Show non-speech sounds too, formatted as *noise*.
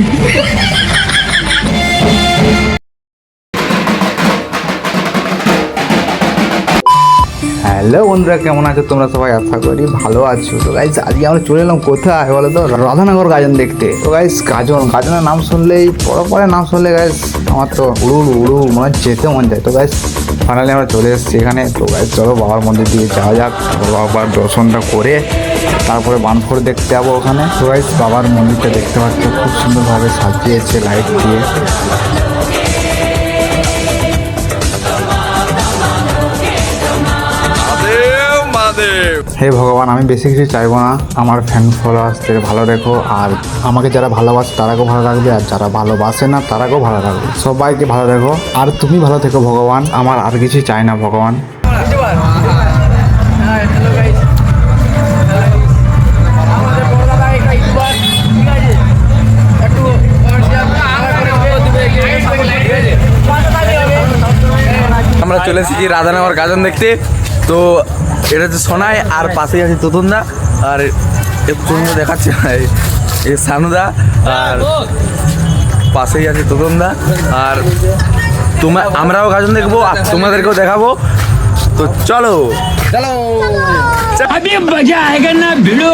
boy. *laughs* Hello বন্ধুরা, কেমন আছো? তোমরা সবাই আশা করি ভালো আছো। তো গাইজ আজকে আমরা চলে এলাম কোথায় বলো তো রাধানগর গাজন দেখতে। তো গাইজ গাজন, গাজনের নাম শুনলেই বড় পরে নাম শুনলে গাইজ আমার তো উড়ু উড়ু মনে যেতে মন যায় তো গাইজ ফাইনালি আমরা চলে এসেছি এখানে। তো গাইজ চলো বাবার মন্দির দিয়ে যাওয়া যাক। বাবার দর্শনটা করে তারপরে বানফোর দেখতে যাব ওখানে। তো গাইজ বাবার মন্দিরটা দেখতে পাচ্ছ, খুব সুন্দরভাবে সাজিয়েছে লাইট দিয়ে। মহাদেব। হে ভগবান আমি বেশি কিছু চাইব না। আমার ফ্যান ফলোয়ার্সদের ভালো রেখো আর আমাকে যারা ভালোবাসে তারাকেও ভালো রাখবে আর যারা ভালোবাসে না তারাকেও ভালো রাখবে। সবাইকে ভালো রেখো আর তুমি ভালো থেকো ভগবান আমার আর কিছু চাই না ভগবান। আমরা চলে এসেছি রাধানগর গাজন দেখতে। তো এটা হচ্ছে সোনাই আর পাশেই আছে তুতুনদা আর একটু দেখাচ্ছে না এই- এই সানুদা আর পাশেই আছে তুতুনদা আর তোমার আমরাও গাজন দেখবো আর তোমাদেরকেও দেখাবো তো চলো চলো अभी मजा आएगा ना भिड़ो